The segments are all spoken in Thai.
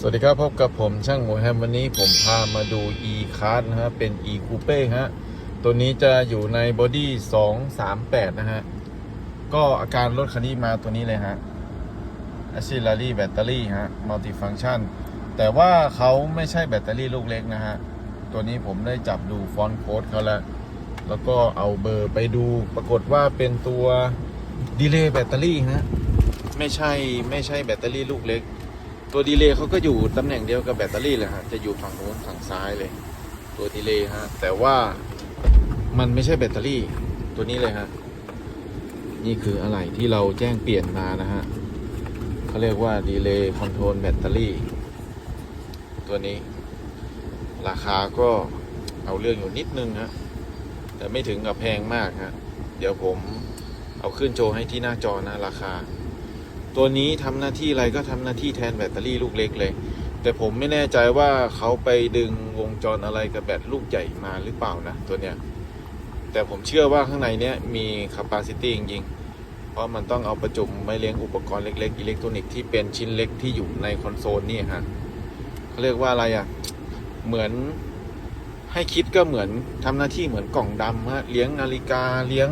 สวัสดีครับ พบกับผมช่างหมูแฮมวันนี้ผมพามาดู e car นะฮะ เป็น e coupe ฮะ ตัวนี้จะอยู่ในบอดี้238 นะฮะ ก็อาการรถคันนี้มาตัวนี้เลยฮะ Auxiliary Battery ฮะ Multifunction แต่ว่าเขาไม่ใช่แบตเตอรี่ลูกเล็กนะฮะ ตัวนี้ผมได้จับดูฟอนต์โค้ดเขาแล้ว แล้วก็เอาเบอร์ไปดูปรากฏว่าเป็นตัวดีเลย์แบตเตอรี่ฮะไม่ใช่ไม่ใช่แบตเตอรี่ลูกเล็ก ตัวดีเลย์เขาก็อยู่ตำแหน่งเดียวกับแบตเตอรี่เลยฮะจะอยู่ฝั่งโน้นฝั่งซ้ายเลย ตัวดีเลย์ฮะแต่ว่ามันไม่ใช่แบตเตอรี่ตัวนี้เลยฮะนี่คืออะไรที่เราแจ้งเปลี่ยนมานะฮะเขาเรียกว่าดีเลย์คอนโทรลแบตเตอรี่ตัวนี้ ราคาก็เอาเรื่องอยู่นิดนึงฮะแต่ไม่ถึงกับแพงมากฮะเดี๋ยวผมเอาขึ้นโชว์ให้ที่หน้าจอนะราคา ตัวนี้ทำหน้าที่อะไรก็ทำหน้าที่แทนแบตเตอรี่ลูกเล็กเลย แต่ผมไม่แน่ใจว่าเขาไปดึงวงจรอะไรกับแบตลูกใหญ่มาหรือเปล่านะตัวเนี้ยแต่ผมเชื่อว่าข้างในเนี้ยมี capacity จริงๆ เพราะมันต้องเอาประจุไว้เลี้ยงอุปกรณ์เล็กๆอิเล็กทรอนิกส์ที่เป็นชิ้นเล็กที่อยู่ในคอนโซลนี่ฮะเขาเรียกว่าอะไรอะ เหมือนให้คิดก็เหมือนทำหน้าที่เหมือนกล่องดำฮะเลี้ยงนาฬิกาเลี้ยง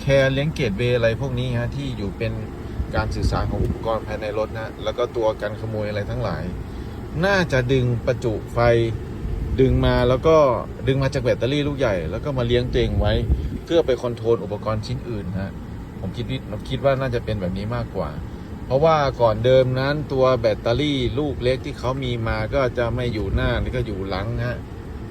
แคร์เลี้ยงเกตเวย์อะไรพวกนี้ฮะที่อยู่เป็น การสื่อสารของอุปกรณ์ภายในรถนะ แล้วก็ตัวกันขโมยอะไรทั้งหลาย น่าจะดึงประจุไฟดึงมาแล้วก็ดึงมาจากแบตเตอรี่ลูกใหญ่ แล้วก็มาเลี้ยงตัวเองไว้ เพื่อไปคอนโทรลอุปกรณ์ชิ้นอื่นฮะผมคิดวิผมคิดว่าน่าจะเป็นแบบนี้มากกว่า เพราะว่าก่อนเดิมนั้นตัวแบตเตอรี่ลูกเล็กที่เขามีมาก็จะไม่อยู่หน้านี่ก็อยู่หลังฮะ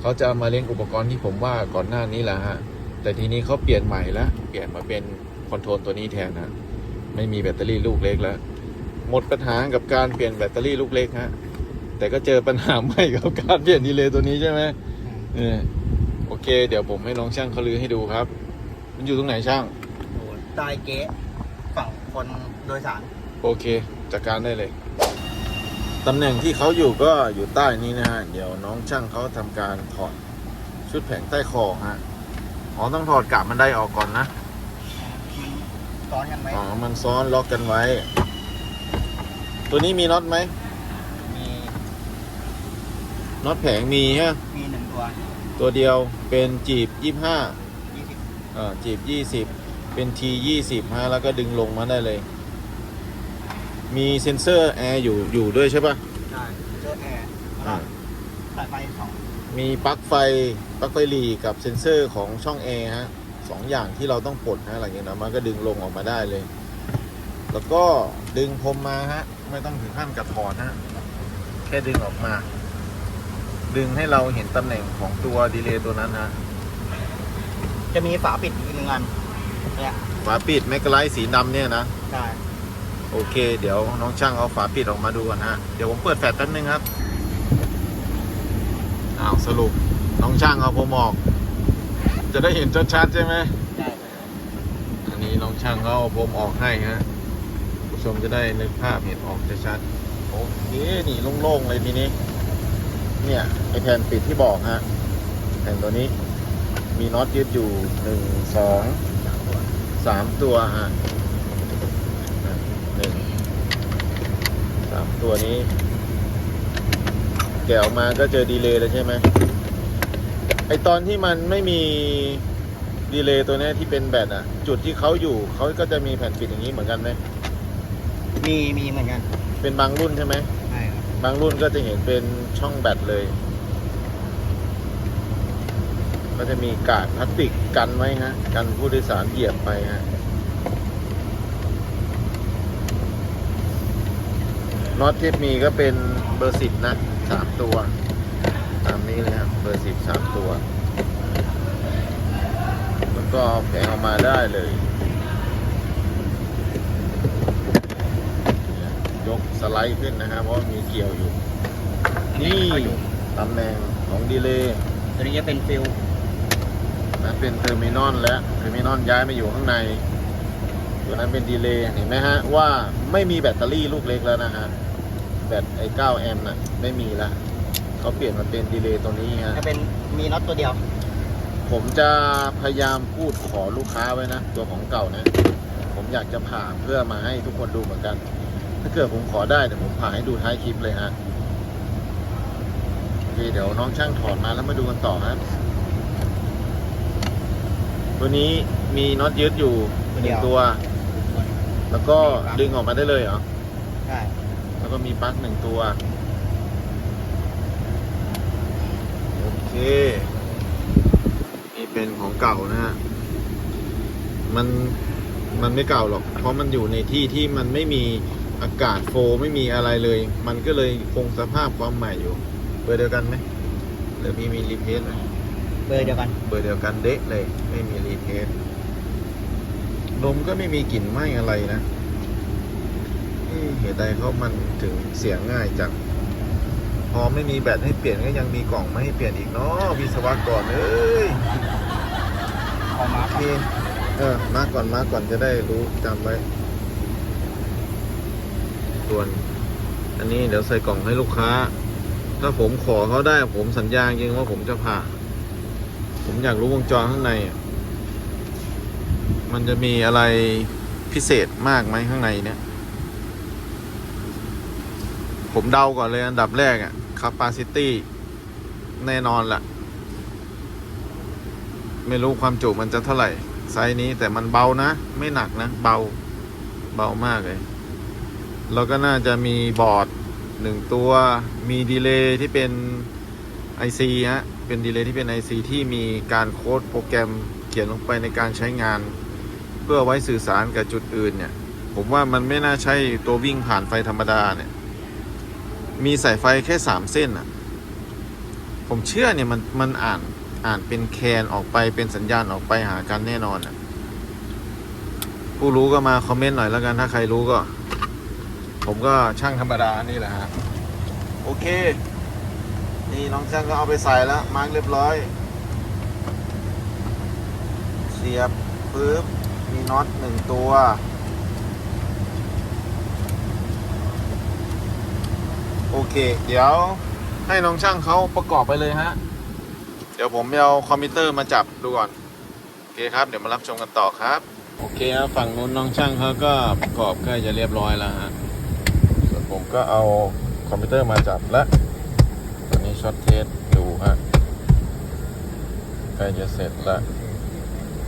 เขาจะเอามาเลี้ยงอุปกรณ์ที่ผมว่าก่อนหน้านี้แหละฮะแต่ทีนี้เขาเปลี่ยนใหม่แล้วเปลี่ยนมาเป็นคอนโทรลตัวนี้แทนฮะ ไม่มีแบตเตอรี่ลูกเล็กแล้ว หมดปัญหากับการเปลี่ยนแบตเตอรี่ลูกเล็กฮะ แต่ก็เจอปัญหาใหม่กับการเปลี่ยนดีเลย์ตัวนี้ใช่ไหมเออโอเค เดี๋ยวผมให้น้องช่างเขาลือให้ดูครับ มันอยู่ตรงไหนช่างโอ้ใต้เก๊ะฝั่งคนโดยสาร โอเค จัดการได้เลย ตำแหน่งที่เขาอยู่ก็อยู่ใต้นี้นะฮะ เดี๋ยวน้องช่างเขาทำการถอดชุดแผงใต้คอฮะ อ๋อต้องถอดกาบมันได้ออกก่อนนะมัน ซ้อนกันไหมอ๋อ มันซ้อนล็อกกันไว้ ตัวนี้มีน็อตไหม มีน็อตแผงมีฮะ มีหนึ่งตัวตัวเดียวเป็นจีบยี่ห้ายี่สิบอ่าจีบยี่สิบเป็นทียี่สิบฮะแล้วก็ดึงลงมาได้เลย มีเซ็นเซอร์แอร์อยู่อยู่ด้วยใช่ปะใช่เจอแอร์แล้วก็อ่า สายไฟสองมีปลั๊กไฟปลั๊กไฟหลีกับเซ็นเซอร์ของช่องแอร์ฮะ สองอย่างที่เราต้องปลดนะอะไรเงี้ยนะมันก็ดึงลงออกมาได้เลย แล้วก็ดึงพรมมาฮะ ไม่ต้องถึงขั้นกับถอดฮะแค่ดึงออกมา ดึงให้เราเห็นตำแหน่งของตัวดีเลย์ตัวนั้นฮะจะมีฝาปิดอีกหนึ่งอันเนี่ยฝาปิดแมกกาไลท์สีดำเนี่ยนะใช่โอเค เดี๋ยวน้องช่างเอาฝาปิดออกมาดูก่อนฮะเดี๋ยวผมเปิดแฟลชแป๊บนึงครับอ้าวสรุปน้องช่างเอาผมออก จะได้เห็นชัดๆใช่ไหมใช่อันนี้น้องช่างเขาเอาผมออกให้ฮะผู้ชมจะได้นึกภาพเห็นออกชัดๆโอเคนี่โล่งๆเลยทีนี้ เนี่ยไอแผ่นปิดที่บอกฮะแผ่นตัวนี้ มีน็อตยึดอยู่หนึ่งสองสามตัวฮะอะหนึ่งสามตัวนี้ แกะออกมาก็เจอดีเลย์แล้วใช่ไหมไอ ตอนที่มันไม่มีดีเลย์ตัวเนี้ยที่เป็นแบตอะจุดที่เขาอยู่เขาก็จะมีแผ่นปิดอย่างนี้เหมือนกันไหมมีมีเหมือนกัน เป็นบางรุ่นใช่ไหมใช่ครับบางรุ่นก็จะเห็นเป็นช่องแบตเลย ก็จะมีกาดพลาสติกกันไว้ฮะ กันผู้โดยสารเหยียบไปฮะน็อตที่มีก็เป็นเบอร์สิบนะสามตัวตาม นี้เลยครับเบอร์สิบสามตัว แล้วก็เอาแผงออกมาได้เลย ยกสไลด์ขึ้นนะครับเพราะว่ามีเกี่ยวอยู่ นี่ตำแหน่งของดีเลย์ตัวนี้จะเป็นฟิลนั้นเป็นเทอร์มินอลและเทอร์มินอลย้ายมาอยู่ข้างในตัวนั้นเป็นดีเลย์เห็นไหมฮะว่าไม่มีแบตเตอรี่ลูกเล็กแล้วนะฮะแบตไอ้9แอมป์น่ะไม่มีละ เขาเปลี่ยนมาเป็นดีเลย์ตัวนี้ฮะจะเป็นมีน็อตตัวเดียว ผมจะพยายามพูดขอลูกค้าไว้นะ ตัวของเก่านะ ผมอยากจะผ่าเพื่อมาให้ทุกคนดูเหมือนกัน ถ้าเกิดผมขอได้เดี๋ยวผมผ่าให้ดูท้ายคลิปเลยฮะเคเดี๋ยวน้องช่างถอดมาแล้วมาดูกันต่อครับตัวนี้มีน็อตยึดอยู่หนึ่งตัว แล้วก็ดึงออกมาได้เลยเหรอใช่แล้วก็มีปลั๊กหนึ่งตัว โอเค นี่ เป็นของเก่านะฮะมันมันไม่เก่าหรอก เพราะมันอยู่ในที่ที่มันไม่มีอากาศโฟลว์ไม่มีอะไรเลย มันก็เลยคงสภาพความใหม่อยู่ เบอร์เดียวกันไหมหรือพี่มีรีเพสไหมเบอร์เดียวกัน เบอร์เดียวกันเด๊ะเลย ไม่มีรีเพสลมก็ไม่มีกลิ่นไหม้อะไรนะเอ๊ะเหตุใดเขามันถึงเสียงง่ายจังพอไม่มีแบตให้เปลี่ยนก็ยังมีกล่องไม่ให้เปลี่ยนอีกเนาะวิศวกรเอ้ย เอามาโอเคเออมาก่อนมาก่อนจะได้รู้จำไว้ส่วน อันนี้เดี๋ยวใส่กล่องให้ลูกค้า ถ้าผมขอเขาได้ผมสัญญาจริงว่าผมจะผ่า ผมอยากรู้วงจรข้างในอะมันจะมีอะไรพิเศษมากไหมข้างในเนี่ย ผมเดาก่อนเลยอันดับแรกอะ capacity แน่นอนละ ไม่รู้ความจุมันจะเท่าไหร่ ไซส์นี้แต่มันเบานะ ไม่หนักนะ เบาเบามากเลย แล้วก็น่าจะมีบอร์ดหนึ่งตัวมีดีเลย์ที่เป็น IC ฮะ เป็นดีเลย์ที่เป็น IC ที่มีการโค้ดโปรแกรมเขียนลงไปในการใช้งาน เพื่อไว้สื่อสารกับจุดอื่นเนี่ย ผมว่ามันไม่น่าใช่ตัววิ่งผ่านไฟธรรมดาเนี่ย มีสายไฟแค่สามเส้นอะ ผมเชื่อเนี่ยมันมันอ่าน อ่านเป็นแคนออกไปเป็นสัญญาณออกไปหากันแน่นอนอะผู้รู้ก็มาคอมเมนต์หน่อยแล้วกันถ้าใครรู้ก็ ผมก็ช่างธรรมดานี่แหละฮะโอเค นี่น้องช่างก็เอาไปใส่แล้วมาร์กเรียบร้อย เสียบปึ๊บมีน็อตหนึ่งตัวโอเค เดี๋ยวให้น้องช่างเขาประกอบไปเลยฮะ ดี๋ยวผมไปเอาคอมพิวเตอร์มาจับดูก่อน โอเคครับ เดี๋ยวมารับชมกันต่อครับ โอเคครับฝั่งนู้นน้องช่างเขาก็ประกอบใกล้จะเรียบร้อยแล้วฮะส่วนผมก็เอาคอมพิวเตอร์มาจับแล้วตัวนี้ช็อตเทสดูฮะใกล้จะเสร็จแล้ว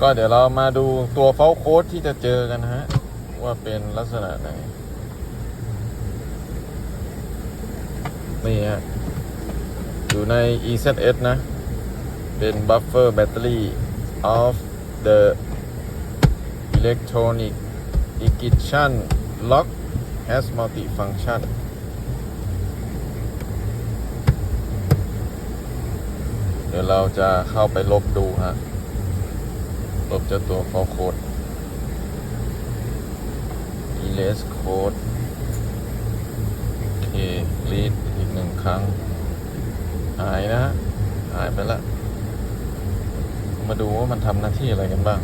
ก็เดี๋ยวเรามาดูตัวเฟลโค้ดที่จะเจอกันฮะ ว่าเป็นลักษณะไหน นี่ฮะ อยู่ใน EZS นะ เป็นบัฟเฟอร์แบตเตอรี่ออฟ of the electronic ignition lock has multi-function เดี๋ยวเราจะเข้าไปลบดูฮะ ลบเจ้าตัว for code เลสโคดโอเค read อีกหนึ่งครั้ง หายนะ หายไปแล้ว มาดูว่ามันทำหน้าที่อะไรกันบ้าง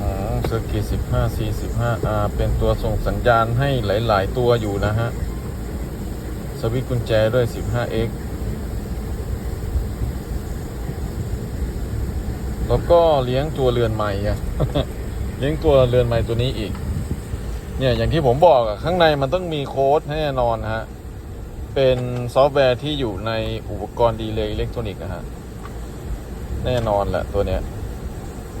อ๋อเซอร์กิต15 C 15 R เป็นตัวส่งสัญญาณให้หลาย ๆ ตัวอยู่นะฮะ สวิตกุญแจด้วย 15X แล้วก็เลี้ยงตัวเรือนใหม่อะเลี้ยงตัวเรือนใหม่ตัวนี้อีก เนี่ยอย่างที่ผมบอกอะข้างในมันต้องมีโค้ดแน่นอนฮะ เป็นซอฟต์แวร์ที่อยู่ในอุปกรณ์ดีเลย์อิเล็กทรอนิกส์นะฮะ แน่นอนแหละตัวเนี้ย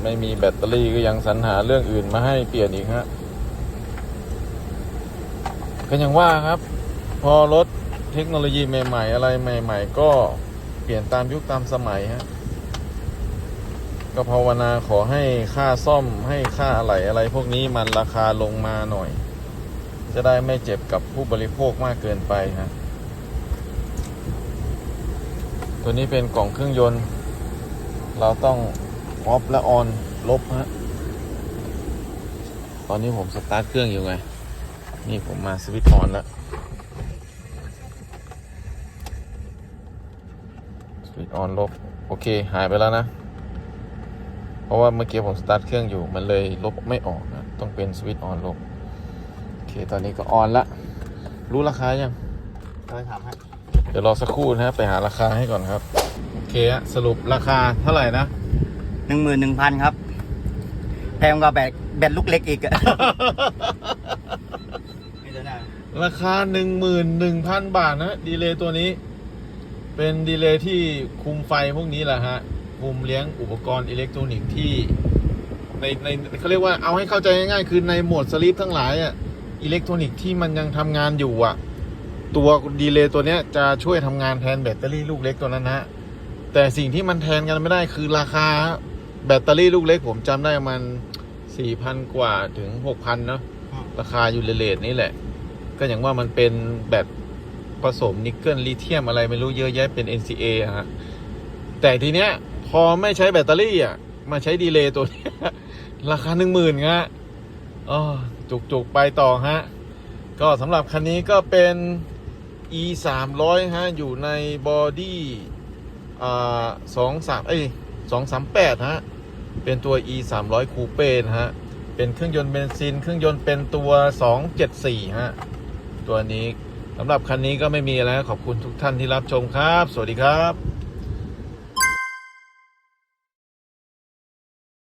ไม่มีแบตเตอรี่ก็ยังสรรหาเรื่องอื่นมาให้เปลี่ยนอีกฮะก็ยังว่าครับ พอรถเทคโนโลยีใหม่ ๆ อะไรใหม่ ๆ ก็เปลี่ยนตามยุคตามสมัยฮะ ก็ภาวนาขอให้ค่าซ่อมให้ค่าอะไหล่อะไร พวกนี้มันราคาลงมาหน่อย จะได้ไม่เจ็บกับผู้บริโภคมากเกินไปฮะตัวนี้เป็นกล่องเครื่องยนต์ เราต้องออฟและออนลบฮะตอนนี้ผมสตาร์ทเครื่องอยู่ไง นี่ผมมาสวิตช์ออนแล้วสวิตช์ออนลบ โอเค หายไปแล้วนะ เพราะว่าเมื่อกี้ผมสตาร์ทเครื่องอยู่มันเลยลบไม่ออกนะต้องเป็นสวิตช์ออนลบโอเคตอนนี้ก็ออนละรู้ราคายังเคยถามให้เดี๋ยวรอสักครู่นะฮะไปหาราคาให้ก่อนครับโอเคฮะสรุปราคาเท่าไหร่นะ หนึ่งหมื่นหนึ่งพันครับแถงกว่าแบตแบตลูกเล็กอีกอะ ไม่เดินหน้าราคา 11,000 บาทนะดีเลย์ตัวนี้ เป็นดีเลย์ที่คุมไฟพวกนี้แหละฮะ คุมเลี้ยงอุปกรณ์อิเล็กทรอนิกส์ที่ในในเขาเรียกว่าเอาให้เข้าใจง่ายๆ คือในโหมดสลีปทั้งหลายอะอิเล็กทรอนิกส์ที่มันยังทำงานอยู่อะ ตัวดีเลย์ตัวเนี้ยจะช่วยทำงานแทนแบตเตอรี่ลูกเล็กตัวนั้นนะฮะแต่สิ่งที่มันแทนกันไม่ได้คือราคาแบตเตอรี่ลูกเล็กผมจำได้มันสี่พันกว่าถึงหกพันเนาะราคาอยู่เลทนี้แหละ ก็อย่างว่ามันเป็นแบตผสมนิกเกิลลิเธียมอะไรไม่รู้เยอะแยะเป็น NCA อะฮะแต่ทีเนี้ยพ อไม่ใช้แบตเตอรี่อะ มาใช้ดีเลย์ตัวนี้ราคาหนึ่งหมื่นฮะอ๋อจุกจุกๆ ไปต่อฮะ ก็สำหรับคันนี้ก็เป็น e 3 0 0ฮะ อยู่ในบอดี้อ่าสองสามเอ้ยสองสามแปดฮะ เป็นตัว e 3 0 0คูเป้นะฮะ เป็นเครื่องยนต์เบนซิน เครื่องยนต์เป็นตัว 274 ฮะ ตัวนี้สำหรับคันนี้ก็ไม่มีแล้ว ขอบคุณทุกท่านที่รับชมครับ สวัสดีครับ